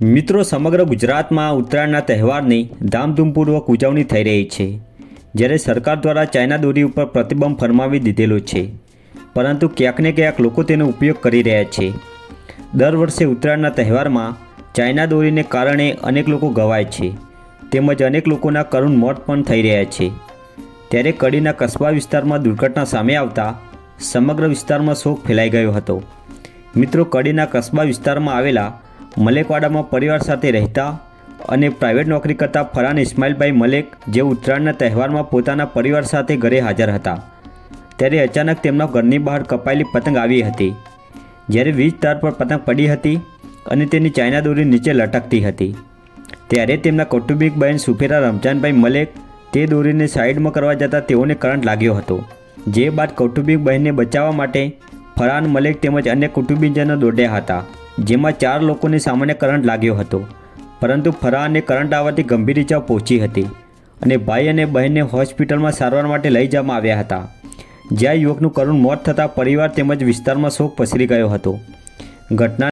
મિત્રો, સમગ્ર ગુજરાતમાં ઉત્તરાયણના તહેવારની ધામધૂમપૂર્વક ઉજવણી થઈ રહી છે, જ્યારે સરકાર દ્વારા ચાઇના દોરી ઉપર પ્રતિબંધ ફરમાવી દીધેલો છે. પરંતુ ક્યાંક ને ક્યાંક લોકો તેનો ઉપયોગ કરી રહ્યા છે. દર વર્ષે ઉત્તરાયણના તહેવારમાં ચાઇના દોરીને કારણે અનેક લોકો ગવાય છે, તેમજ અનેક લોકોના કરુણ મોત પણ થઈ રહ્યા છે. ત્યારે કડીના કસ્બા વિસ્તારમાં દુર્ઘટના સામે આવતા સમગ્ર વિસ્તારમાં શોક ફેલાઈ ગયો હતો. મિત્રો, કડીના કસ્બા વિસ્તારમાં આવેલા મલેકવાડામાં પરિવાર સાથે રહેતા અને પ્રાઇવેટ નોકરી કરતા ફરાન ઇસ્માઇલભાઈ મલેક જે ઉત્તરાયણના તહેવારમાં પોતાના પરિવાર સાથે ઘરે હાજર હતા. ત્યારે અચાનક તેમના ઘરની બહાર કપાયેલી પતંગ આવી હતી. જ્યારે વીજ તાર પર પતંગ પડી હતી અને તેની ચાઇના દોરી નીચે લટકતી હતી. ત્યારે તેમના કૌટુંબિક બહેન સુફેરા રમજાનભાઈ મલેક તે દોરીને સાઈડમાં કરવા જતાં તેઓને કરંટ લાગ્યો હતો. જે બાદ કૌટુંબિક બહેનને બચાવવા માટે ફરાન મલેક તેમજ અન્ય કુટુંબીજનો દોડ્યા હતા. જેમાં ચાર લોકોને સામાન્ય કરંટ લાગ્યો હતો. પરંતુ ફરાહને કરંટ આવવાથી ગંભીર ઇજા પહોંચી હતી અને ભાઈ અને બહેનને હોસ્પિટલમાં સારવાર માટે લઈ જવામાં આવ્યા હતા. જ્યાં યુવકનું કરુણ મોત થતાં પરિવાર તેમજ વિસ્તારમાં શોક પસરી ગયો હતો. ઘટના